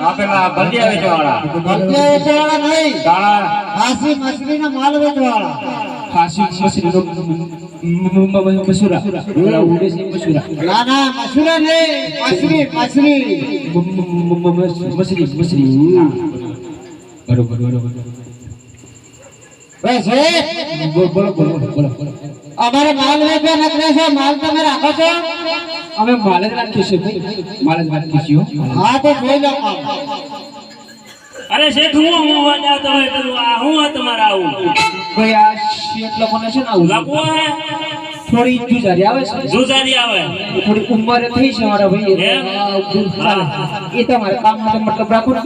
આ પેલા ભજીયા વેચવાળા ભજીયા વેચવાળા નહીં. કાળા ખાસી મછલીના માલ વેચવાળા. ખાસી મસૂરી મસુરા. ઓલા ઉડે છે મસુરા. ના ના મસુરા નહીં. મછલી મછલી. મસરી મસરી. બરોબર બરોબર. ભાઈ છે બોલો બોલો બોલો બોલો. અમારે માલ વેચવા નકરે છે. માલ તમે રાખો છો? અમે માલ જ રાખીશું ભાઈ. માલ જ રાખીશું હા. તો જોઈ લો અરે શેઠ હું હું હોય તો આ હું આ તમારે આવું? ભાઈ આ શેઠ લોકોને છે ને આવું લખવો હે થોડી જુજારી આવે છે. જુજારી આવે. થોડી ઉંમર થઈ છે મારા ભાઈ એ તમારે કામ માટે મતલબ રાખો ને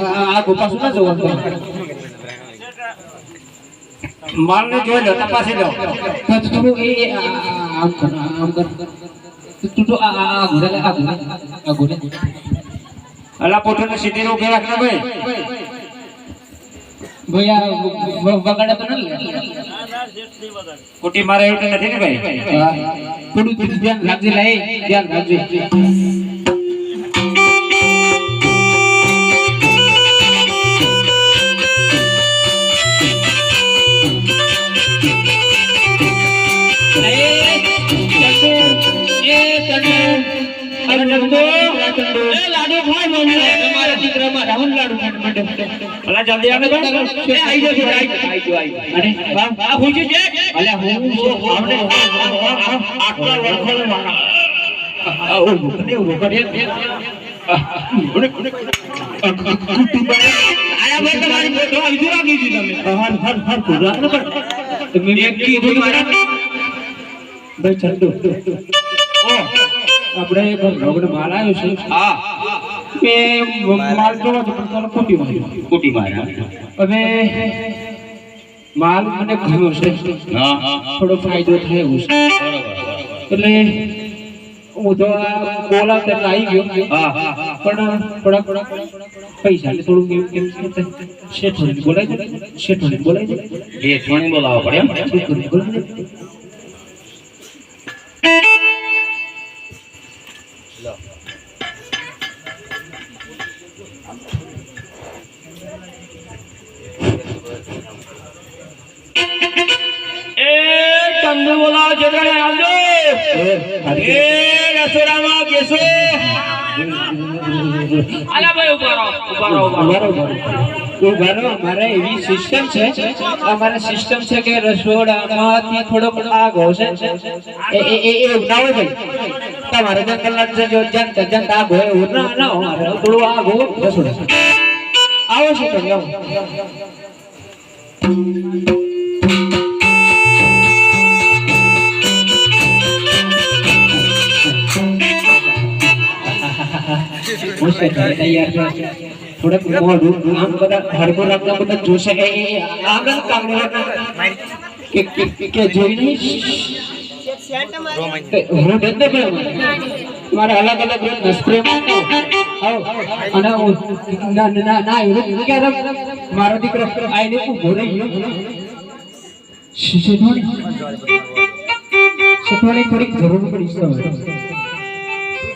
આ આગળ શું ના જોવાનું માલને જોઈ લો તપાસી લો. તો તું થોડું એ આમ કર આમ કર. તું- તું આ આ ઘોડે આ ઘોડે આ ઘોડે અલા પોતાને સીધી ઘેર રાખને ભાઈ. ભાઈ આ વગાડે તો ન લે કુટી મારે એવું નથી ને ભાઈ. થોડું ધ્યાન રાખજે લા, એ ધ્યાન રાખજે. અલા જલ્દી આવે એ આઈ જો આઈ જજો. આ હું છે અલા હું આપણે આટલા વર્ષોનો મારા ઓ ને ઓ કરે. આયા બે તમારી ફોટો આવી જુ રાખી દીધી તમે. હર હર હર પૂરા કર. મેં કીધું ભાઈ ચંદુ ઓ આપણે એક રગડ માલ આવ્યો છે. હા. મેં માલ જોવા તો પણ તને માર્યો કુટી મારા હવે માલ મને ગમ્યો છે. થોડો ફાયદો થાય છે. એટલે હું તો બોલા તે આવી ગયો. પણ થોડા પૈસા ને થોડું કેમ કેમ શેઠોને બોલાય શેઠોને બોલાય એ છોણી બોલાવવા પડે એમ? શેઠોને બોલાય એ ચંદુ બોલાવો છે આવજો. એ રસોડામાં બેસો. અલા ભાઈ ઊભા રહો ઊભા રહો ઊભા રહો. બરોબર ઉભારો અમારે એવી સિસ્ટમ છે અમારે સિસ્ટમ છે કે રસોડામાંથી થોડોક આગ હોય એ એ એ ના તમારે જંગલ જે જો જંત જંત આગ હોય એવું ના ના અમારે થોડું આગ હોય. રસોડા આવો છો તમે આવો. છે, તૈયાર છે. થોડુંક આમ બધા રાખતા બધા જોશે. આગળ કે કે જોઈ નહીં? રોડ જ મારે અલગ અલગ રોડ સ્પ્રે અને ના ના એવું મારો દીકરો આઈને ઊભો રહી ગયો. શેઠવાણી. શેઠવાણી થોડીક જરૂર પડી છે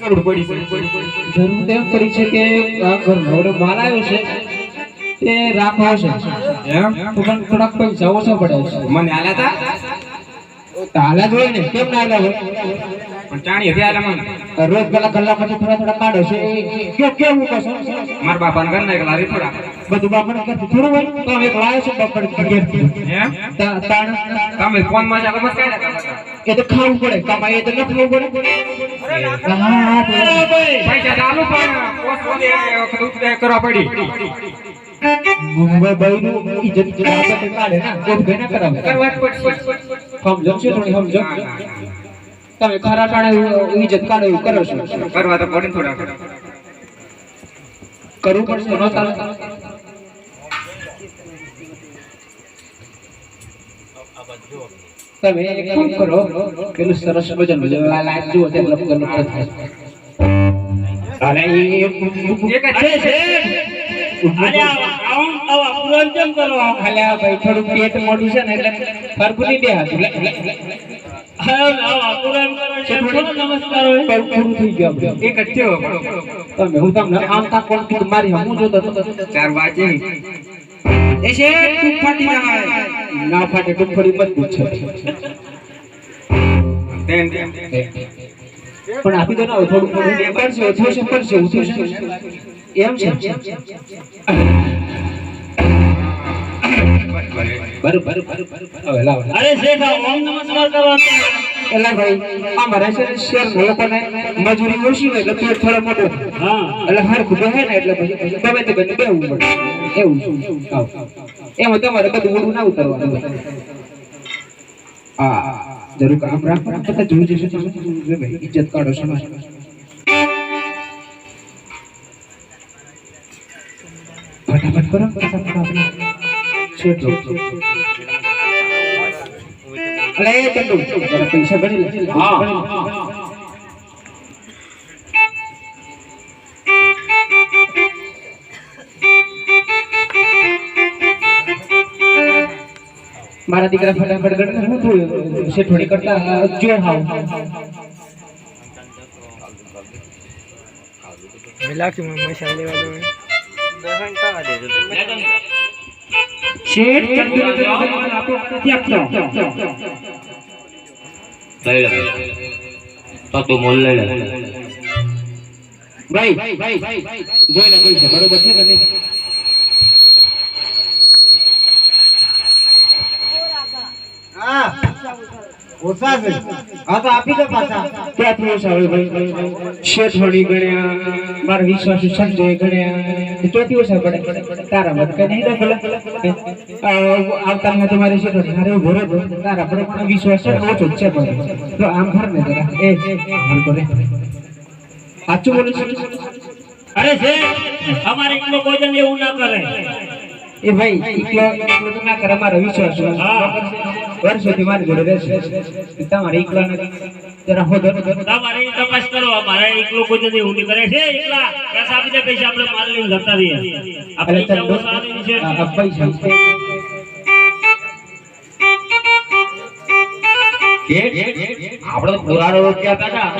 જરૂર પડી છે. જરૂર તો પડી છે કે આ ઓલો માલ આવ્યો છે. તે રાખવો છે એમ? તો પણ થોડાક પૈસા ઓછા પડે છે. મને આલ્યા તા તો હાલા ને. કેમ ના હોય? રોજ પેલા કલાકમાંથી થોડા થોડા કાઢો છે. એ- એ કે- કેવું મારા બાપાને ઘર ના એકલા થોડા. બધું બાપાને ઘરથી થોડું હોય? તો અમે એક લાવ્યો છે બાપાને. તાણ. તમે ફોનમાં જાગો મત એ તો ખાવું પડે. કમાઈએ તો ન ખાવું પડે? હા, હા, પૈસા ચાલુ પણ પોસ્ટ પોતે કરવા પડી. મુંબઈ બાઈનું ઇજ્જત કાઢે ના. કરાવે. કરવા પડશે. સમજો છો થોડી સમજો તમે ખરા ટાણે ઇજ્જત એવું કરો છો? કરવા તો પડે થોડા કરવું પડશે નો ચાલે તમે એક કામ કરો પેલું સરસ ભજન જે આ લાઈટ જુઓ તે લપ કરવું પડે અરે એક છે છે. અરે આવું આવા પૂરણ કેમ અલ્યા ભાઈ થોડું પેટ મોડું છે ને એટલે ફરકું નહીં બે હાથ ના ફાટે ડુંગળી મજબૂત છે. પણ આપી દો ને થોડું થોડું. પડશે ઓછું છે પડશે ઓછો છે એમ છે. બરોબર બરોબર હવે લાવો અરે શેઠ ઓમ નમસ્કાર કરવા એલા ભાઈ અમારે છે ને લોકોને મજૂરી ઓછી હોય એટલે પેટ થોડો મોટો હા. એટલે હરખું બેહે ને એટલે પછી ગમે તે બંને બેવું પડે. એવું આવ. એમાં તમારે બધું ઊંડું ના ઉતરવાનું. હા જરૂર કામ રાખો બધા જોઈ જશે ભાઈ ઇજ્જત કાઢો સમાજ. ફટાફટ કરો ફટાફટ આપણે શેઠ લો. અલે એ ચંદુ જરા પૈસા ગણી લે. હા. મારા દીકરા ફટાફટ ગણ હું થોડું શેઠોડી કરતા જો હાવ. શેઠ ચંદુને તો આપો નથી આપતો. લઈ લે તો તું મોલ લઈ લે ભાઈ જોઈ લે છે બરોબર છે કે નહીં? હા. ઓછા છે હા તો આપી દો પાછા. ક્યાંથી ઓછા હોય ભાઈ ગણ્યા મારા વિશ્વાસુ સંજય ગણ્યા એ ક્યાંથી ઓછા પડે. તારા મત કઈ નહીં ભલે આવતા માં તમારી શેઠોડી મારે ઊભો તારા પર પણ વિશ્વાસ છે ઓછો છે પણ. તો આમ ઘર ને જરા. એ હાલ કરે. સાચું બોલું અરે શેઠ અમારે એકલો કોઈ જણ એવું ના કરે. એ ભાઈ એકલો ના કરે મારો વિશ્વાસ છે. હા. વર્ષોથી મારી જોડે રહેશે તમારે એકલા નથી. જરા હોદો તમારે તપાસ કરો અમારે એકલો કોઈ એવું નહીં કરે છે એકલા. પૈસા આપી દે પૈસા આપણે માલ લઈને જતા રહીએ. આપણે પૈસા આપણે પુરાણો રૂપિયા હતા.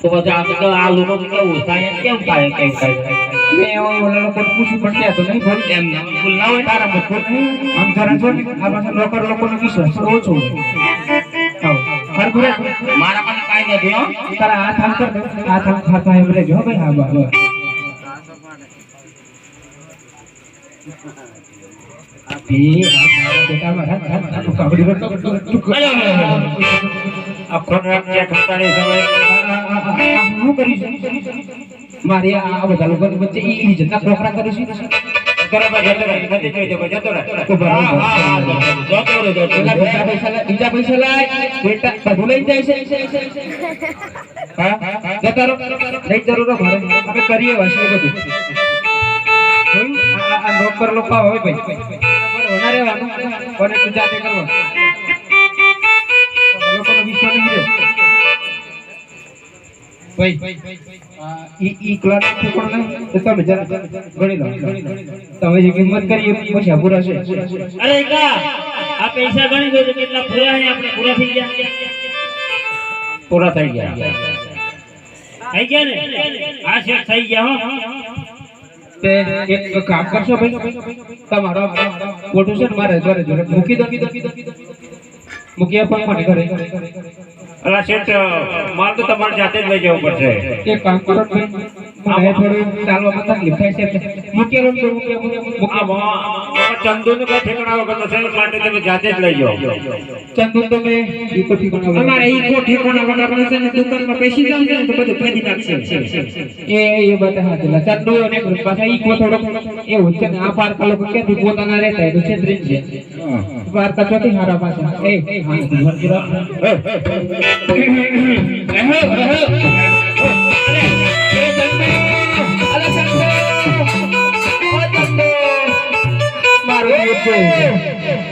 તો પછી આ તો આ લોકો કેવું થાય કેમ થાય કેમ થાય મેં ઓલા લોકોને પૂછ્યું પણ ત્યાં તો નહીં ભાઈ એમ એમ ના હોય તારા મત ખોટું આમ ને આ પાછા લોકર લોકોનો વિશ્વાસ ઓછો. મારા પાસે કાંઈ નથી હો તારા હાથ આમ કર હાથ આમ ખાતા એમ રહેજો ભાઈ હા બા બા. આ ખોરાક ચેક કરતાની સમય હું કરીશ મારી આ બધા લોકો વચ્ચે ઈ જતા ખોખરા કરીશું? બરાબર જતો રહે નથી જોઈ જતો રહે. તો બરાબર. હા, હા, હા, જતો રહે જતો રહે બીજા પૈસા લાય, બીજા પૈસા લાય. બેટા બધું લઈ જાય છે. જરૂર આપણે કરીએ વાસી બધું? આ- નોકર લોકો હોય ભાઈ. હોના રહેવાનું. કોને તું જાતે કરવાનું લોકોનો વિશ્વાસ નહીં રહ્યો. ભાઈ ઈ ઈ ક્લાસ પણ નહીં તો તમે જરા ગણી લો. તમે જે કિંમત કરી એ પૈસા પૂરા છે. અરે કા આ પૈસા ગણી દો કેટલા પૂરા છે? આપણે પૂરા થઈ ગયા. પૂરા થઈ ગયા. થઈ ગયા ને? આ શેઠ થઈ ગયા હો. તે એક કામ કરશો ભાઈ. તમારો છે મારે ઘરે જોડે મૂકી દો. મૂકી આપવા માટે ઘરે. અલા શેઠ માલ તો તમારે જાતે જ લઈ જવું પડશે. ને થોડું ચાલવામાં તકલીફ થાય છે એટલે મૂકી તો મૂકી આપો. ચંદુ નું કઈ ઠેકાણા વગર નથી માટે તમે જાતે જ લઈ જાઓ. ચંદુ તો મેં ઈ વગર. અમારે ઈ ઠેકાણા વગર છે ને દુકાનમાં પેશી જાવ ને તો બધું ફેરી નાખશે. એ એ બધા હાથેલા ચંદુ અને પાછા ઈ કો થોડોક એવું છે ને આ પાર્ક લોકો ક્યાંથી પોતાના રહેતા છેતરી છે પારકા ચોથી હારા પાછા. એ એ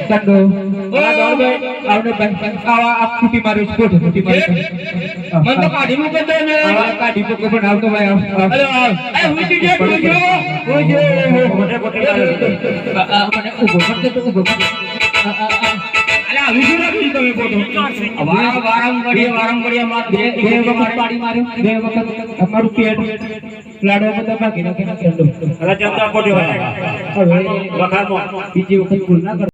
ચંદુ. આવને આવા આ ફૂટી માર્યું છે, ખોટી ફૂટી માર્યું તો કાઢી મૂકે તો ને કાઢી મૂકો પણ આવતો ભાઈ, આવ, આવ. અરે આવ. એ ઉઠી જે ઉઠી જો ઉઠી મોટે મોટે મારે. મને તો ઊભો કરી દે. આ- આ- આ. અરે આવી શું રાખી તમે વારમ વારમ ઘડીએ વારમ ઘડીએ માર બે બે વખત પાડી માર્યો. બે વખત. અમારું પેટ લાડવા બધા ભાગી નાખી નાખી અરે ચંદા કોટી વાળા હવે વખાણમાં બીજી વખત ભૂલ ના કરો.